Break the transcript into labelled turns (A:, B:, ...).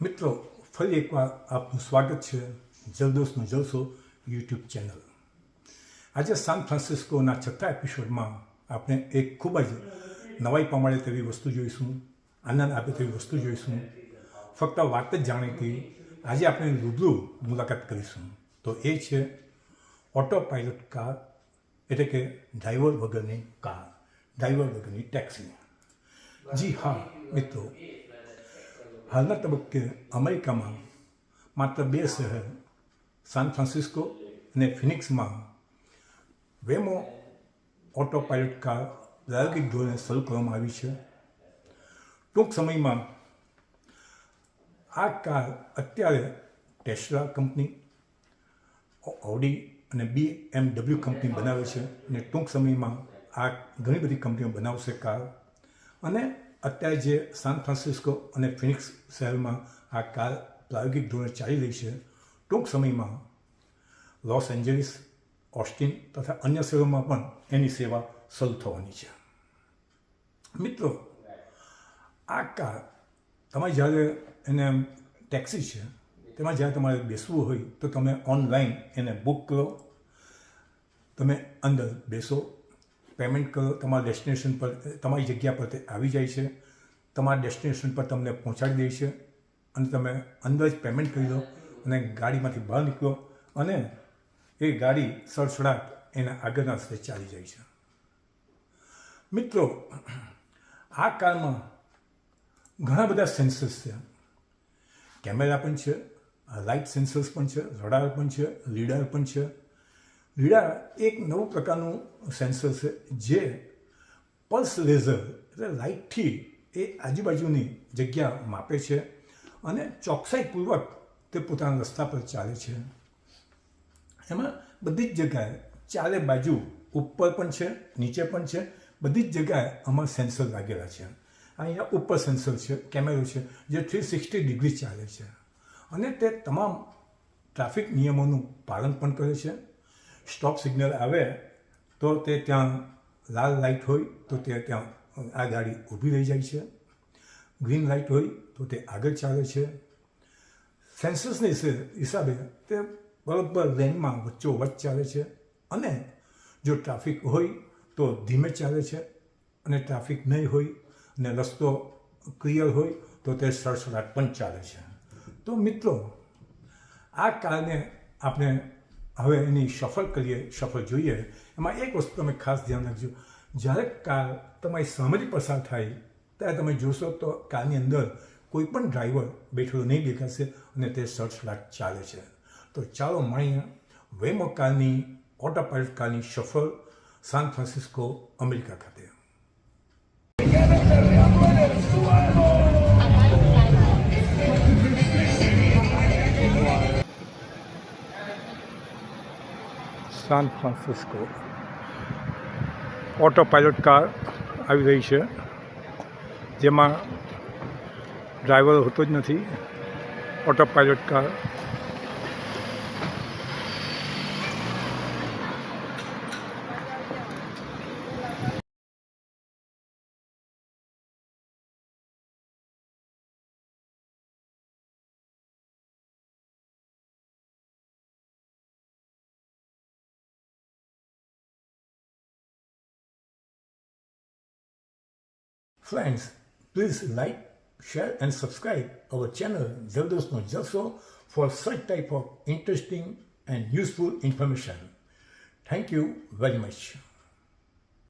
A: મિત્રો, ફરી એકવાર આપનું સ્વાગત છે જલદોસનો જલસો યુટ્યુબ ચેનલ. આજે સાન ફ્રાન્સિસ્કોના છઠ્ઠા એપિસોડમાં આપણે એક ખૂબ જ નવાઈ પમાડે તેવી વસ્તુ જોઈશું, આનંદ આપે તેવી વસ્તુ જોઈશું. ફક્ત વાત જ જાણીતી આજે આપણે રૂબરૂ મુલાકાત કરીશું. તો એ છે ઓટો પાયલટ કાર, એટલે કે ડ્રાઈવર વગરની કાર, ડ્રાઈવર વગરની ટેક્સી. જી હા, મિત્રો હાલના તબક્કે અમેરિકામાં માત્ર બે શહેર, સાન ફ્રાન્સિસ્કો અને ફિનિક્સમાં વેમો ઓટો પાયલટ કાર પ્રાયોગિક ધોરણે શરૂ કરવામાં આવી છે. ટૂંક સમયમાં આ કાર અત્યારે ટેસ્લા કંપની, ઓડી અને બી એમ ડબલ્યુ કંપની બનાવે છે અને ટૂંક સમયમાં આ ઘણી બધી કંપનીઓ બનાવશે કાર. અને અત્યારે જે સાન ફ્રાન્સિસ્કો અને ફિનિક્સ શહેરમાં આ કાર પ્રાયોગિક ધોરણે ચાલી રહી છે, ટૂંક સમયમાં લોસ એન્જલિસ, ઓસ્ટિન તથા અન્ય શહેરોમાં પણ એની સેવા શરૂ થવાની છે. મિત્રો, આ કાર તમે જ્યારે એને ટેક્સી છે, તેમાં જ્યારે તમારે બેસવું હોય તો તમે ઓનલાઈન એને બુક કરો, તમે અંદર બેસો પેમેન્ટ કરો, તમારા ડેસ્ટિનેશન પર તમારી જગ્યા પર તે આવી જાય છે. તમારા ડેસ્ટિનેશન પર તમને પહોંચાડી દે છે અને તમે અંદર જ પેમેન્ટ કરી દો અને ગાડીમાંથી બહાર નીકળો અને એ ગાડી સડસડાટ એના આગળના રસ્તે ચાલી જાય છે. મિત્રો, આ કારમાં ઘણા બધા સેન્સર્સ છે. કેમેરા પણ છે, લાઇટ સેન્સર્સ પણ છે, રડાર પણ છે, લીડર પણ છે. લીડાર એક નવું પ્રકારનું સેન્સર છે જે પલ્સ લેઝર એટલે લાઇટથી એ આજુબાજુની જગ્યા માપે છે અને ચોકસાઈપૂર્વક તે પોતાના રસ્તા પર ચાલે છે. એમાં બધી જ જગ્યાએ ચારે બાજુ ઉપર પણ છે, નીચે પણ છે, બધી જ જગ્યાએ આમાં સેન્સર લાગેલા છે. અહીંયા ઉપર સેન્સર છે કેમેરો છે, જે થ્રી સિક્સટી ડિગ્રી ચાલે છે. અને તે તમામ ટ્રાફિક નિયમોનું પાલન પણ કરે છે. સ્ટોપ સિગ્નલ આવે, તો તે ત્યાં લાલ લાઇટ હોય, તો તે ત્યાં આ ગાડી ઊભી રહી જાય છે. ગ્રીન લાઇટ હોય, તો તે આગળ ચાલે છે. સેન્સર્સની હિસાબે તે બરાબર લેનમાં વચ્ચો વચ્ચ ચાલે છે અને જો ટ્રાફિક હોય, તો ધીમે ચાલે છે અને ટ્રાફિક નહીં હોય અને રસ્તો ક્લિયર હોય, તો તે સડસડાટ પણ ચાલે છે. તો મિત્રો, આ કારને આપણે હવે એની સફળ કરીએ સફળ જોઈએ. એમાં એક વસ્તુ તમે ખાસ ધ્યાન રાખજો. જ્યારે કાર તમારી સામેથી પસાર થાય, ત્યારે તમે જોશો તો કારની અંદર કોઈ પણ ડ્રાઈવર બેઠેલો નહીં દેખાશે અને તે સડસડાટ ચાલે છે. તો ચાલો મળીએ વેમો કારની ઓટો પાઇલટ કારની સફળ સાન ફ્રાન્સિસ્કો અમેરિકા ખાતે. San Francisco. Auto pilot car આવી રહી છે, જેમાં ડ્રાઈવર હોતો જ નથી. Autopilot car Friends, please like, share and subscribe our channel Jaldos no for such type of interesting and useful information. Thank you very much.